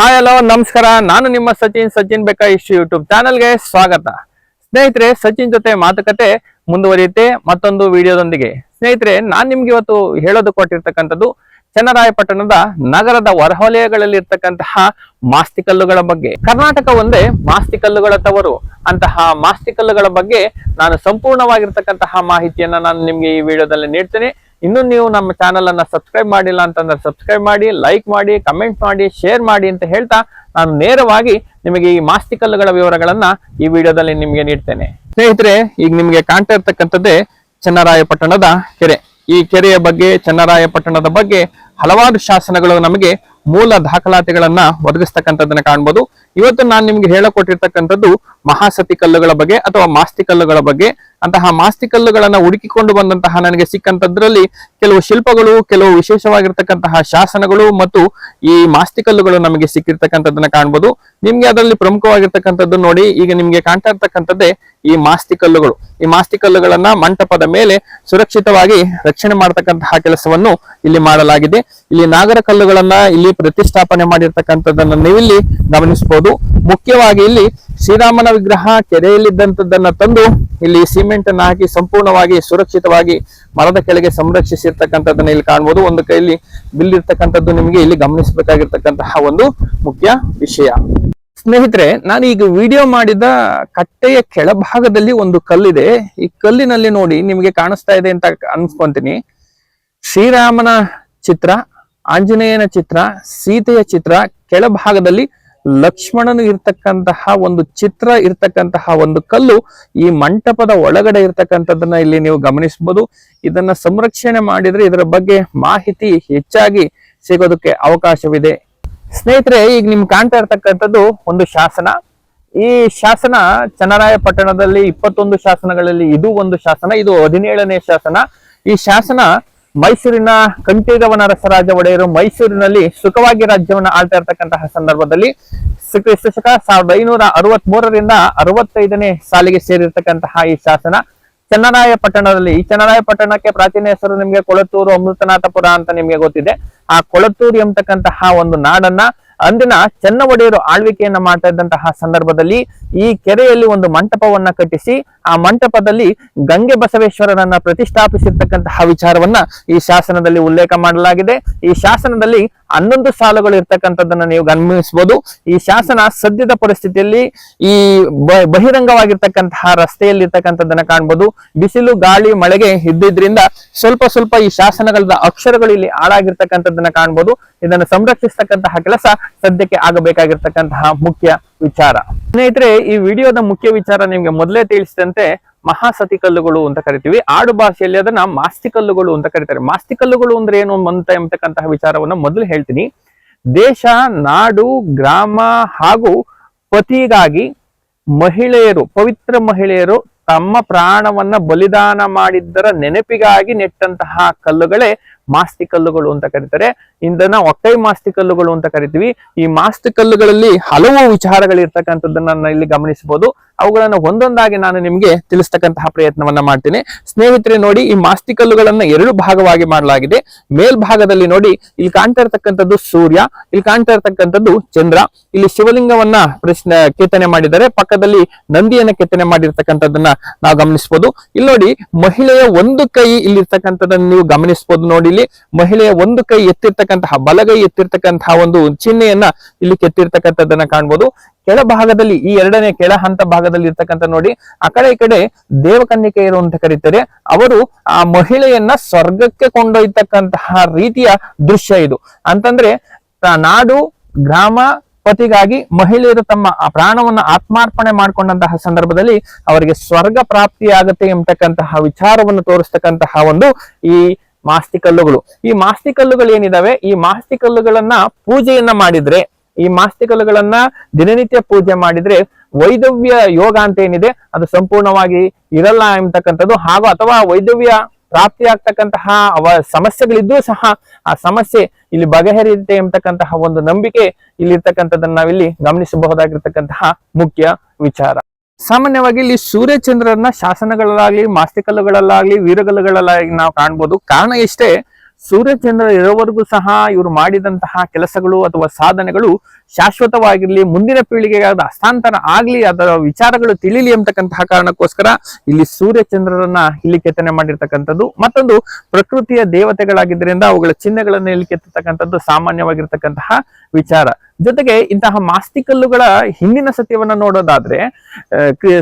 Hi hello ನಮಸ್ಕಾರ. ನಾನು ನಿಮ್ಮ ಸಚಿನ್ ಸಚಿನ್ ಬೇಕಾ ಇಷ್ಟು ಯೂಟ್ಯೂಬ್ ಚಾನಲ್ಗೆ ಸ್ವಾಗತ. ಸ್ನೇಹಿತರೆ, ಸಚಿನ್ ಜೊತೆ ಮಾತುಕತೆ ಮುಂದುವರಿಯುತ್ತೆ. ಮತ್ತೊಂದು ವಿಡಿಯೋದೊಂದಿಗೆ. ಸ್ನೇಹಿತರೆ, ನಾನು ನಿಮ್ಗೆ ಇವತ್ತು ಹೇಳೋದು ಕೊಟ್ಟಿರ್ತಕ್ಕಂಥದ್ದು ಚನ್ನರಾಯಪಟ್ಟಣದ ನಗರದ ಹೊರವಲಯಗಳಲ್ಲಿ ಇರ್ತಕ್ಕಂತಹ ಮಾಸ್ತಿಕಲ್ಲುಗಳ ಬಗ್ಗೆ. ಕರ್ನಾಟಕ ಒಂದೇ ಮಾಸ್ತಿಕಲ್ಲುಗಳ ತವರು. ಅಂತಹ ಮಾಸ್ತಿಕಲ್ಲುಗಳ ಬಗ್ಗೆ ನಾನು ಸಂಪೂರ್ಣವಾಗಿರ್ತಕ್ಕಂತಹ ಮಾಹಿತಿಯನ್ನ ನಾನು ನಿಮ್ಗೆ ಈ ವಿಡಿಯೋದಲ್ಲಿ ನೀಡ್ತೇನೆ. ಇನ್ನು ನೀವು ನಮ್ಮ ಚಾನಲ್ ಅನ್ನ ಸಬ್ಸ್ಕ್ರೈಬ್ ಮಾಡಿಲ್ಲ ಅಂತಂದ್ರೆ ಸಬ್ಸ್ಕ್ರೈಬ್ ಮಾಡಿ ಲೈಕ್ ಮಾಡಿ ಕಮೆಂಟ್ ಮಾಡಿ ಶೇರ್ ಮಾಡಿ ಅಂತ ಹೇಳ್ತಾ ನಾನು ನೇರವಾಗಿ ನಿಮಗೆ ಈ ಮಾಸ್ತಿಕಲ್ಲುಗಳ ವಿವರಗಳನ್ನ ಈ ವಿಡಿಯೋದಲ್ಲಿ ನಿಮಗೆ ನೀಡ್ತೇನೆ. ಸ್ನೇಹಿತರೆ, ಈಗ ನಿಮಗೆ ಕಾಣ್ತಾ ಇರ್ತಕ್ಕಂಥದ್ದೇ ಚನ್ನರಾಯಪಟ್ಟಣದ ಕೆರೆ. ಈ ಕೆರೆಯ ಬಗ್ಗೆ, ಚನ್ನರಾಯಪಟ್ಟಣದ ಬಗ್ಗೆ ಹಲವಾರು ಶಾಸನಗಳು ನಮಗೆ ಮೂಲ ದಾಖಲಾತಿಗಳನ್ನ ಒದಗಿಸ್ತಕ್ಕಂಥದ್ದನ್ನ ಕಾಣ್ಬೋದು. ಇವತ್ತು ನಾನು ನಿಮ್ಗೆ ಹೇಳಕೊಟ್ಟಿರ್ತಕ್ಕಂಥದ್ದು ಮಹಾಸತಿ ಕಲ್ಲುಗಳ ಬಗ್ಗೆ ಅಥವಾ ಮಾಸ್ತಿ ಕಲ್ಲುಗಳ ಬಗ್ಗೆ. ಅಂತಹ ಮಾಸ್ತಿ ಕಲ್ಲುಗಳನ್ನ ಹುಡುಕಿಕೊಂಡು ಬಂದಂತಹ ನನಗೆ ಸಿಕ್ಕಂಥದ್ರಲ್ಲಿ ಕೆಲವು ಶಿಲ್ಪಗಳು, ಕೆಲವು ವಿಶೇಷವಾಗಿರ್ತಕ್ಕಂತಹ ಶಾಸನಗಳು ಮತ್ತು ಈ ಮಾಸ್ತಿ ಕಲ್ಲುಗಳು ನಮಗೆ ಸಿಕ್ಕಿರ್ತಕ್ಕಂಥದ್ದನ್ನ ಕಾಣ್ಬೋದು. ನಿಮ್ಗೆ ಅದರಲ್ಲಿ ಪ್ರಮುಖವಾಗಿರ್ತಕ್ಕಂಥದ್ದು ನೋಡಿ, ಈಗ ನಿಮ್ಗೆ ಕಾಣ್ತಾ ಇರ್ತಕ್ಕಂಥದ್ದೇ ಈ ಮಾಸ್ತಿ ಕಲ್ಲುಗಳು. ಈ ಮಾಸ್ತಿ ಕಲ್ಲುಗಳನ್ನ ಮಂಟಪದ ಮೇಲೆ ಸುರಕ್ಷಿತವಾಗಿ ರಕ್ಷಣೆ ಮಾಡತಕ್ಕಂತಹ ಕೆಲಸವನ್ನು ಇಲ್ಲಿ ಮಾಡಲಾಗಿದೆ. ಇಲ್ಲಿ ನಾಗರ ಕಲ್ಲುಗಳನ್ನ ಇಲ್ಲಿ ಪ್ರತಿಷ್ಠಾಪನೆ ಮಾಡಿರ್ತಕ್ಕಂಥದ್ದನ್ನ ನೀವಿಲ್ಲಿ ಗಮನಿಸಬಹುದು ಮುಖ್ಯವಾಗಿ ಇಲ್ಲಿ ಶ್ರೀರಾಮನ ವಿಗ್ರಹ ಕೆರೆಯಲ್ಲಿದ್ದಂಥದ್ದನ್ನ ತಂದು ಇಲ್ಲಿ ಸಿಮೆಂಟ್ ಅನ್ನು ಹಾಕಿ ಸಂಪೂರ್ಣವಾಗಿ ಸುರಕ್ಷಿತವಾಗಿ ಮರದ ಕೆಳಗೆ ಸಂರಕ್ಷಿಸಿರ್ತಕ್ಕಂಥದ್ದನ್ನ ಇಲ್ಲಿ ಕಾಣಬಹುದು ಒಂದು ಕೈಯಲ್ಲಿ ಬಿಲ್ ಇರ್ತಕ್ಕಂಥದ್ದು ನಿಮಗೆ ಇಲ್ಲಿ ಗಮನಿಸಬೇಕಾಗಿರ್ತಕ್ಕಂತಹ ಒಂದು ಮುಖ್ಯ ವಿಷಯ. ಸ್ನೇಹಿತರೆ, ನಾನು ಈಗ ವಿಡಿಯೋ ಮಾಡಿದ ಕಟ್ಟೆಯ ಕೆಳಭಾಗದಲ್ಲಿ ಒಂದು ಕಲ್ಲಿದೆ. ಈ ಕಲ್ಲಿನಲ್ಲಿ ನೋಡಿ ನಿಮಗೆ ಕಾಣಿಸ್ತಾ ಇದೆ ಅಂತ ಅನ್ಸ್ಕೊಂತೀನಿ. ಶ್ರೀರಾಮನ ಚಿತ್ರ, ಆಂಜನೇಯನ ಚಿತ್ರ, ಸೀತೆಯ ಚಿತ್ರ, ಕೆಳಭಾಗದಲ್ಲಿ ಲಕ್ಷ್ಮಣನು ಇರ್ತಕ್ಕಂತಹ ಒಂದು ಚಿತ್ರ, ಇರ್ತಕ್ಕಂತಹ ಒಂದು ಕಲ್ಲು, ಈ ಮಂಟಪದ ಒಳಗಡೆ ಇರ್ತಕ್ಕಂಥದ್ದನ್ನ ಇಲ್ಲಿ ನೀವು ಗಮನಿಸಬಹುದು ಇದನ್ನ ಸಂರಕ್ಷಣೆ ಮಾಡಿದ್ರೆ ಇದರ ಬಗ್ಗೆ ಮಾಹಿತಿ ಹೆಚ್ಚಾಗಿ ಸಿಗೋದಕ್ಕೆ ಅವಕಾಶವಿದೆ. ಸ್ನೇಹಿತರೆ, ಈಗ ನಿಮ್ಗೆ ಕಾಣ್ತಾ ಇರ್ತಕ್ಕಂಥದ್ದು ಒಂದು ಶಾಸನ. ಈ ಶಾಸನ ಚನ್ನರಾಯಪಟ್ಟಣದಲ್ಲಿ ಇಪ್ಪತ್ತೊಂದು ಶಾಸನಗಳಲ್ಲಿ ಇದು ಒಂದು ಶಾಸನ, ಇದು ಹದಿನೇಳನೇ ಶಾಸನ. ಈ ಶಾಸನ ಮೈಸೂರಿನ ಕಂಠೀರವನ ರಸರಾಜ ಒಡೆಯರು ಮೈಸೂರಿನಲ್ಲಿ ಸುಖವಾಗಿ ರಾಜ್ಯವನ್ನು ಆಳ್ತಾ ಇರ್ತಕ್ಕಂತಹ ಸಂದರ್ಭದಲ್ಲಿ ಕ್ರಿಸ್ತಶಕ ಕ್ರಿಸ್ತ ಶಕ ಸಾವಿರದ ಐನೂರ ಅರವತ್ ಮೂರರಿಂದ ಅರವತ್ತೈದನೇ ಸಾಲಿಗೆ ಸೇರಿರ್ತಕ್ಕಂತಹ ಈ ಶಾಸನ. ಚನ್ನರಾಯಪಟ್ಟಣದಲ್ಲಿ. ಈ ಚನ್ನರಾಯಪಟ್ಟಣಕ್ಕೆ ಪ್ರಾಚೀನ ಹೆಸರು ನಿಮ್ಗೆ ಕೊಳತ್ತೂರು ಅಮೃತನಾಥಪುರ ಅಂತ ನಿಮ್ಗೆ ಗೊತ್ತಿದೆ. ಆ ಕೊಳತ್ತೂರು ಎಂಬತಕ್ಕಂತಹ ಒಂದು ನಾಡನ್ನ ಅಂದಿನ ಚೆನ್ನ ಒಡೆಯರು ಆಳ್ವಿಕೆಯನ್ನ ಮಾಡ್ತಾ ಇದ್ದಂತಹ ಸಂದರ್ಭದಲ್ಲಿ ಈ ಕೆರೆಯಲ್ಲಿ ಒಂದು ಮಂಟಪವನ್ನ ಕಟ್ಟಿಸಿ, ಆ ಮಂಟಪದಲ್ಲಿ ಗಂಗೆ ಬಸವೇಶ್ವರನನ್ನ ಪ್ರತಿಷ್ಠಾಪಿಸಿರ್ತಕ್ಕಂತಹ ವಿಚಾರವನ್ನ ಈ ಶಾಸನದಲ್ಲಿ ಉಲ್ಲೇಖ ಮಾಡಲಾಗಿದೆ. ಈ ಶಾಸನದಲ್ಲಿ ಹನ್ನೊಂದು ಸಾಲುಗಳು ಇರ್ತಕ್ಕಂಥದ್ದನ್ನ ನೀವು ಗಮನಿಸಬಹುದು ಈ ಶಾಸನ ಸದ್ಯದ ಪರಿಸ್ಥಿತಿಯಲ್ಲಿ ಈ ಬಹಿರಂಗವಾಗಿರ್ತಕ್ಕಂತಹ ರಸ್ತೆಯಲ್ಲಿ ಇರ್ತಕ್ಕಂಥದ್ದನ್ನ ಕಾಣ್ಬೋದು. ಬಿಸಿಲು, ಗಾಳಿ, ಮಳೆಗೆ ಇದ್ದಿದ್ರಿಂದ ಸ್ವಲ್ಪ ಸ್ವಲ್ಪ ಈ ಶಾಸನಗಳ ಅಕ್ಷರಗಳು ಇಲ್ಲಿ ಹಾಳಾಗಿರ್ತಕ್ಕಂಥದ್ದನ್ನ ಕಾಣ್ಬೋದು. ಇದನ್ನು ಸಂರಕ್ಷಿಸ್ತಕ್ಕಂತಹ ಕೆಲಸ ಸದ್ಯಕ್ಕೆ ಆಗಬೇಕಾಗಿರ್ತಕ್ಕಂತಹ ಮುಖ್ಯ ವಿಚಾರ. ಸ್ನೇಹಿತರೆ, ಈ ವಿಡಿಯೋದ ಮುಖ್ಯ ವಿಚಾರ ನಿಮ್ಗೆ ಮೊದಲೇ ತಿಳಿಸಿದಂತೆ ಮಹಾಸತಿ ಕಲ್ಲುಗಳು ಅಂತ ಕರಿತೀವಿ. ಆಡು ಭಾಷೆಯಲ್ಲಿ ಅದನ್ನ ಮಾಸ್ತಿ ಕಲ್ಲುಗಳು ಅಂತ ಕರೀತಾರೆ. ಮಾಸ್ತಿ ಕಲ್ಲುಗಳು ಅಂದ್ರೆ ಏನು ಅಂತ ಎಂಬತಕ್ಕಂತಹ ವಿಚಾರವನ್ನ ಮೊದಲು ಹೇಳ್ತೀನಿ. ದೇಶ, ನಾಡು, ಗ್ರಾಮ ಹಾಗೂ ಪತಿಗಾಗಿ ಮಹಿಳೆಯರು, ಪವಿತ್ರ ಮಹಿಳೆಯರು ತಮ್ಮ ಪ್ರಾಣವನ್ನ ಬಲಿದಾನ ಮಾಡಿದ್ದರ ನೆನಪಿಗಾಗಿ ನೆಟ್ಟಂತಹ ಕಲ್ಲುಗಳೇ ಮಾಸ್ತಿ ಕಲ್ಲುಗಳು ಅಂತ ಕರೀತಾರೆ. ಇಂದನ ಒಕ್ಕೈ ಮಾಸ್ತಿ ಕಲ್ಲುಗಳು ಅಂತ ಕರಿತೀವಿ. ಈ ಮಾಸ್ತಿ ಕಲ್ಲುಗಳಲ್ಲಿ ಹಲವು ವಿಚಾರಗಳಿರ್ತಕ್ಕಂಥದ್ದನ್ನ ನಾನು ಇಲ್ಲಿ ಗಮನಿಸಬಹುದು. ಅವುಗಳನ್ನ ಒಂದೊಂದಾಗಿ ನಾನು ನಿಮ್ಗೆ ತಿಳಿಸ್ತಕ್ಕಂತಹ ಪ್ರಯತ್ನವನ್ನ ಮಾಡ್ತೀನಿ. ಸ್ನೇಹಿತರೆ, ನೋಡಿ, ಈ ಮಾಸ್ತಿ ಕಲ್ಲುಗಳನ್ನ ಎರಡು ಭಾಗವಾಗಿ ಮಾಡಲಾಗಿದೆ. ಮೇಲ್ಭಾಗದಲ್ಲಿ ನೋಡಿ, ಇಲ್ಲಿ ಕಾಣ್ತಾ ಇರ್ತಕ್ಕಂಥದ್ದು ಸೂರ್ಯ, ಇಲ್ಲಿ ಕಾಣ್ತಾ ಇರ್ತಕ್ಕಂಥದ್ದು ಚಂದ್ರ. ಇಲ್ಲಿ ಶಿವಲಿಂಗವನ್ನ ಪ್ರಶ್ನೆ ಕೆತ್ತನೆ ಮಾಡಿದ್ದಾರೆ. ಪಕ್ಕದಲ್ಲಿ ನಂದಿಯನ್ನ ಕೆತ್ತನೆ ಮಾಡಿರ್ತಕ್ಕಂಥದ್ದನ್ನ ನಾವು ಗಮನಿಸಬಹುದು. ಇಲ್ಲಿ ನೋಡಿ, ಮಹಿಳೆಯ ಒಂದು ಕೈ ಇಲ್ಲಿ ಇರ್ತಕ್ಕಂಥದ್ದನ್ನ ನೀವು ಗಮನಿಸಬಹುದು. ನೋಡಿ ಇಲ್ಲಿ ಮಹಿಳೆಯ ಒಂದು ಕೈ ಎತ್ತಿರ್ತಕ್ಕಂತಹ, ಬಲಗೈ ಎತ್ತಿರ್ತಕ್ಕಂತಹ ಒಂದು ಚಿಹ್ನೆಯನ್ನ ಇಲ್ಲಿ ಕೆತ್ತಿರ್ತಕ್ಕಂಥದ್ದನ್ನ ಕಾಣ್ಬೋದು. ಕೆಳಭಾಗದಲ್ಲಿ ಈ ಎರಡನೇ ಕೆಳ ಹಂತ ಭಾಗದಲ್ಲಿ ಇರ್ತಕ್ಕಂಥ ನೋಡಿ, ಆ ಕಡೆ ಈ ಕಡೆ ದೇವಕನ್ನಿಕೆಯರು ಅಂತ ಕರೀತಾರೆ. ಅವರು ಆ ಮಹಿಳೆಯನ್ನ ಸ್ವರ್ಗಕ್ಕೆ ಕೊಂಡೊಯ್ತಕ್ಕಂತಹ ರೀತಿಯ ದೃಶ್ಯ ಇದು. ಅಂತಂದ್ರೆ ನಾಡು ಗ್ರಾಮ ಪತಿಗಾಗಿ ಮಹಿಳೆಯರು ತಮ್ಮ ಆ ಪ್ರಾಣವನ್ನ ಆತ್ಮಾರ್ಪಣೆ ಮಾಡಿಕೊಂಡಂತಹ ಸಂದರ್ಭದಲ್ಲಿ ಅವರಿಗೆ ಸ್ವರ್ಗ ಪ್ರಾಪ್ತಿಯಾಗತ್ತೆ ಎಂಬತಕ್ಕಂತಹ ವಿಚಾರವನ್ನು ತೋರಿಸ್ತಕ್ಕಂತಹ ಒಂದು ಈ ಮಾಸ್ತಿ ಕಲ್ಲುಗಳು ಈ ಮಾಸ್ತಿ ಕಲ್ಲುಗಳು ಏನಿದಾವೆ? ಈ ಮಾಸ್ತಿ ಕಲ್ಲುಗಳನ್ನ ಪೂಜೆಯನ್ನ ಮಾಡಿದ್ರೆ, ಈ ಮಾಸ್ತಿ ಕಲ್ಲುಗಳನ್ನ ದಿನನಿತ್ಯ ಪೂಜೆ ಮಾಡಿದ್ರೆ ವೈದವ್ಯ ಯೋಗ ಅಂತ ಏನಿದೆ, ಅದು ಸಂಪೂರ್ಣವಾಗಿ ಇರಲ್ಲ ಎಂಬತಕ್ಕಂಥದ್ದು. ಹಾಗೂ ಅಥವಾ ವೈದವ್ಯ ಪ್ರಾಪ್ತಿಯಾಗ್ತಕ್ಕಂತಹ ಅವ ಸಮಸ್ಯೆಗಳಿದ್ರೂ ಸಹ ಆ ಸಮಸ್ಯೆ ಇಲ್ಲಿ ಬಗೆಹರಿಯುತ್ತೆ ಎಂಬತಕ್ಕಂತಹ ಒಂದು ನಂಬಿಕೆ ಇಲ್ಲಿರ್ತಕ್ಕಂಥದ್ದನ್ನ ನಾವಿಲ್ಲಿ ಗಮನಿಸಬಹುದಾಗಿರ್ತಕ್ಕಂತಹ ಮುಖ್ಯ ವಿಚಾರ. ಸಾಮಾನ್ಯವಾಗಿ ಇಲ್ಲಿ ಸೂರ್ಯಚಂದ್ರನ ಶಾಸನಗಳಲ್ಲಾಗ್ಲಿ ಮಾಸ್ತಿಕಲ್ಲುಗಳಲ್ಲಾಗ್ಲಿ ವೀರಗಲ್ಲುಗಳಲ್ಲಾಗ್ಲಿ ನಾವು ಕಾಣ್ಬೋದು. ಕಾರಣ ಇಷ್ಟೇ ಸೂರ್ಯಚಂದ್ರ ಇರೋವರೆಗೂ ಸಹ ಇವರು ಮಾಡಿದಂತಹ ಕೆಲಸಗಳು ಅಥವಾ ಸಾಧನೆಗಳು ಶಾಶ್ವತವಾಗಿರ್ಲಿ, ಮುಂದಿನ ಪೀಳಿಗೆಗೆ ಅದು ಹಸ್ತಾಂತರ ಆಗ್ಲಿ, ಅದರ ವಿಚಾರಗಳು ತಿಳಿಲಿ ಅಂತಕ್ಕಂತಹ ಕಾರಣಕ್ಕೋಸ್ಕರ ಇಲ್ಲಿ ಸೂರ್ಯಚಂದ್ರರನ್ನ ಇಲ್ಲಿ ಕೆತ್ತನೆ ಮಾಡಿರ್ತಕ್ಕಂಥದ್ದು. ಮತ್ತೊಂದು, ಪ್ರಕೃತಿಯ ದೇವತೆಗಳಾಗಿದ್ದರಿಂದ ಅವುಗಳ ಚಿಹ್ನೆಗಳನ್ನು ಇಲ್ಲಿ ಕೆತ್ತತಕ್ಕಂಥದ್ದು ಸಾಮಾನ್ಯವಾಗಿರ್ತಕ್ಕಂತಹ ವಿಚಾರ. ಜೊತೆಗೆ ಇಂತಹ ಮಾಸ್ತಿಕಲ್ಲುಗಳ ಹಿಂದಿನ ಸತ್ಯವನ್ನ ನೋಡೋದಾದ್ರೆ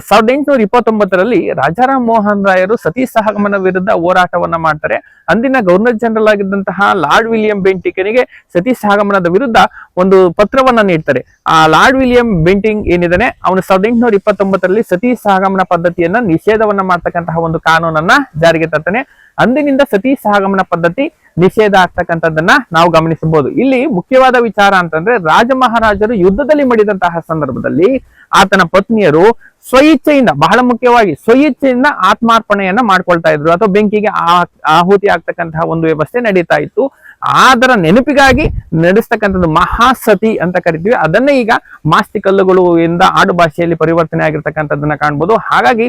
ಸಾವಿರದ ಎಂಟುನೂರ ಇಪ್ಪತ್ತೊಂಬತ್ತರಲ್ಲಿ ರಾಜಾರಾಮ್ ಮೋಹನ್ ರಾಯರು ಸತಿ ಸಹಗಮನ ವಿರುದ್ಧ ಹೋರಾಟವನ್ನ ಮಾಡ್ತಾರೆ. ಅಂದಿನ ಗವರ್ನರ್ ಜನರಲ್ ಆಗಿದ್ದಂತಹ ಲಾರ್ಡ್ ವಿಲಿಯಂ ಬೆಂಟಿಕನಿಗೆ ಸತಿ ಸಹಗಮನದ ವಿರುದ್ಧ ಒಂದು ಪತ್ರವನ್ನ ನೀಡ್ತಾರೆ. ಆ ಲಾರ್ಡ್ ವಿಲಿಯಂ ಬೆಂಟಿಂಗ್ ಏನಿದ್ದಾನೆ, ಅವನು ಸಾವಿರದ ಎಂಟುನೂರ ಇಪ್ಪತ್ತೊಂಬತ್ತರಲ್ಲಿ ಸತಿ ಸಹಗಮನ ಪದ್ಧತಿಯನ್ನ ನಿಷೇಧವನ್ನ ಮಾಡ್ತಕ್ಕಂತಹ ಒಂದು ಕಾನೂನನ್ನ ಜಾರಿಗೆ ತರ್ತಾನೆ. ಅಂದಿನಿಂದ ಸತಿ ಸಹಗಮನ ಪದ್ಧತಿ ನಿಷೇಧ ಆಗ್ತಕ್ಕಂಥದ್ದನ್ನ ನಾವು ಗಮನಿಸಬಹುದು. ಇಲ್ಲಿ ಮುಖ್ಯವಾದ ವಿಚಾರ ಅಂತಂದ್ರೆ ರಾಜ ಮಹಾರಾಜರು ಯುದ್ಧದಲ್ಲಿ ಮಡಿದಂತಹ ಸಂದರ್ಭದಲ್ಲಿ ಆತನ ಪತ್ನಿಯರು ಸ್ವಇಚ್ಛೆಯಿಂದ, ಬಹಳ ಮುಖ್ಯವಾಗಿ ಸ್ವಇಚ್ಛೆಯಿಂದ ಆತ್ಮಾರ್ಪಣೆಯನ್ನ ಮಾಡ್ಕೊಳ್ತಾ ಇದ್ರು. ಅಥವಾ ಬೆಂಕಿಗೆ ಆಹುತಿ ಆಗ್ತಕ್ಕಂತಹ ಒಂದು ವ್ಯವಸ್ಥೆ ನಡೀತಾ ಇತ್ತು. ಅದರ ನೆನಪಿಗಾಗಿ ನಡೆಸ್ತಕ್ಕಂಥದ್ದು ಮಹಾಸತಿ ಅಂತ ಕರಿತೀವಿ. ಅದನ್ನೇ ಈಗ ಮಾಸ್ತಿ ಕಲ್ಲುಗಳು ಇಂದ ಆಡು ಭಾಷೆಯಲ್ಲಿ ಪರಿವರ್ತನೆ ಆಗಿರ್ತಕ್ಕಂಥದ್ದನ್ನ ಕಾಣ್ಬೋದು. ಹಾಗಾಗಿ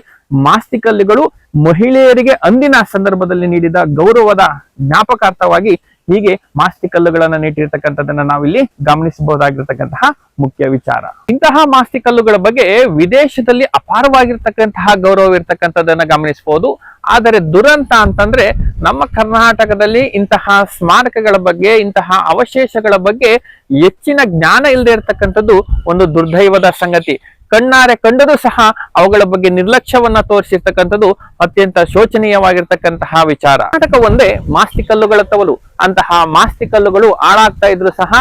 ಮಾಸ್ತಿ ಕಲ್ಲುಗಳು ಮಹಿಳೆಯರಿಗೆ ಅಂದಿನ ಸಂದರ್ಭದಲ್ಲಿ ನೀಡಿದ ಗೌರವದ ಜ್ಞಾಪಕಾರ್ಥವಾಗಿ ಹೀಗೆ ಮಾಸ್ತಿ ಕಲ್ಲುಗಳನ್ನ ನೆಟ್ಟಿರ್ತಕ್ಕಂಥದ್ದನ್ನ ನಾವಿಲ್ಲಿ ಗಮನಿಸಬಹುದಾಗಿರ್ತಕ್ಕಂತಹ ಮುಖ್ಯ ವಿಚಾರ. ಇಂತಹ ಮಾಸ್ತಿ ಕಲ್ಲುಗಳ ಬಗ್ಗೆ ವಿದೇಶದಲ್ಲಿ ಅಪಾರವಾಗಿರ್ತಕ್ಕಂತಹ ಗೌರವ ಇರ್ತಕ್ಕಂಥದ್ದನ್ನ ಗಮನಿಸಬಹುದು. ಆದರೆ ದುರಂತ ಅಂತಂದ್ರೆ ನಮ್ಮ ಕರ್ನಾಟಕದಲ್ಲಿ ಇಂತಹ ಸ್ಮಾರಕಗಳ ಬಗ್ಗೆ, ಇಂತಹ ಅವಶೇಷಗಳ ಬಗ್ಗೆ ಹೆಚ್ಚಿನ ಜ್ಞಾನ ಇಲ್ಲದೆ ಇರತಕ್ಕಂಥದ್ದು ಒಂದು ದುರ್ದೈವದ ಸಂಗತಿ. ಕಣ್ಣಾರೆ ಕಂಡರೂ ಸಹ ಅವುಗಳ ಬಗ್ಗೆ ನಿರ್ಲಕ್ಷ್ಯವನ್ನ ತೋರಿಸಿರ್ತಕ್ಕಂಥದ್ದು ಅತ್ಯಂತ ಶೋಚನೀಯವಾಗಿರ್ತಕ್ಕಂತಹ ವಿಚಾರ. ಕರ್ನಾಟಕ ಒಂದೇ ಮಾಸ್ತಿ ಕಲ್ಲುಗಳ ತವಲು. ಅಂತಹ ಮಾಸ್ತಿ ಕಲ್ಲುಗಳು ಹಾಳಾಗ್ತಾ ಇದ್ರು ಸಹ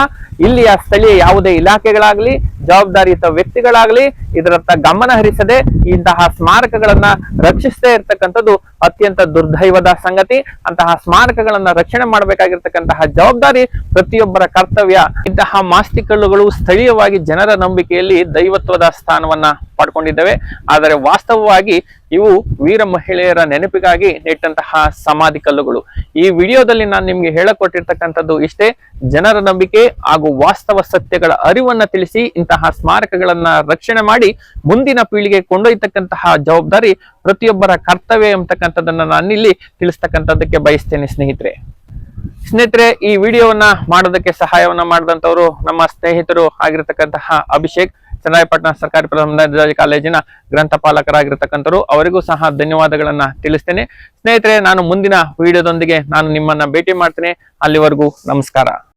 ಇಲ್ಲಿಯ ಸ್ಥಳೀಯ ಯಾವುದೇ ಇಲಾಖೆಗಳಾಗ್ಲಿ ಜವಾಬ್ದಾರಿಯುತ ವ್ಯಕ್ತಿಗಳಾಗಲಿ ಇದರತ್ತ ಗಮನ ಹರಿಸದೆ ಇಂತಹ ಸ್ಮಾರಕಗಳನ್ನ ರಕ್ಷಿಸದೇ ಇರ್ತಕ್ಕಂಥದ್ದು ಅತ್ಯಂತ ದುರ್ದೈವದ ಸಂಗತಿ. ಅಂತಹ ಸ್ಮಾರಕಗಳನ್ನ ರಕ್ಷಣೆ ಮಾಡಬೇಕಾಗಿರ್ತಕ್ಕಂತಹ ಜವಾಬ್ದಾರಿ ಪ್ರತಿಯೊಬ್ಬರ ಕರ್ತವ್ಯ. ಇಂತಹ ಮಾಸ್ತಿ ಕಲ್ಲುಗಳು ಸ್ಥಳೀಯವಾಗಿ ಜನರ ನಂಬಿಕೆಯಲ್ಲಿ ದೈವತ್ವದ ಸ್ಥಾನವನ್ನ ಪಡ್ಕೊಂಡಿದ್ದೇವೆ. ಆದರೆ ವಾಸ್ತವವಾಗಿ ಇವು ವೀರ ಮಹಿಳೆಯರ ನೆನಪಿಗಾಗಿ ನೆಟ್ಟಂತಹ ಸಮಾಧಿ ಕಲ್ಲುಗಳು. ಈ ವಿಡಿಯೋದಲ್ಲಿ ನಾನು ನಿಮ್ಗೆ ಹೇಳಕೊಟ್ಟಿರ್ತಕ್ಕಂಥದ್ದು ಇಷ್ಟೇ, ಜನರ ನಂಬಿಕೆ ಹಾಗೂ ವಾಸ್ತವ ಸತ್ಯಗಳ ಅರಿವನ್ನ ತಿಳಿಸಿ, ಇಂತಹ ಸ್ಮಾರಕಗಳನ್ನ ರಕ್ಷಣೆ ಮಾಡಿ ಮುಂದಿನ ಪೀಳಿಗೆ ಕೊಂಡೊಯ್ತಕ್ಕಂತಹ ಜವಾಬ್ದಾರಿ ಪ್ರತಿಯೊಬ್ಬರ ಕರ್ತವ್ಯ ಎಂಬತಕ್ಕಂಥದ್ದನ್ನ ನಾನಿಲ್ಲಿ ತಿಳಿಸ್ತಕ್ಕಂಥದ್ದಕ್ಕೆ ಬಯಸ್ತೇನೆ ಸ್ನೇಹಿತರೆ. ಸ್ನೇಹಿತರೆ, ಈ ವಿಡಿಯೋವನ್ನ ಮಾಡೋದಕ್ಕೆ ಸಹಾಯವನ್ನ ಮಾಡಿದಂತವರು ನಮ್ಮ ಸ್ನೇಹಿತರು ಆಗಿರತಕ್ಕಂತಹ ಅಭಿಷೇಕ್. ಚನ್ನರಾಯಪಟ್ಟಣ ಸರ್ಕಾರಿ ಪ್ರಥಮ ದರ್ಜೆ ಕಾಲೇಜಿನ ಗ್ರಂಥಪಾಲಕರಾಗಿರ್ತಕ್ಕಂಥವ್ರು, ಅವರಿಗೂ ಸಹ ಧನ್ಯವಾದಗಳನ್ನ ತಿಳಿಸ್ತೇನೆ. ಸ್ನೇಹಿತರೆ, ನಾನು ಮುಂದಿನ ವಿಡಿಯೋದೊಂದಿಗೆ ನಾನು ನಿಮ್ಮನ್ನ ಭೇಟಿ ಮಾಡ್ತೇನೆ. ಅಲ್ಲಿವರೆಗೂ ನಮಸ್ಕಾರ.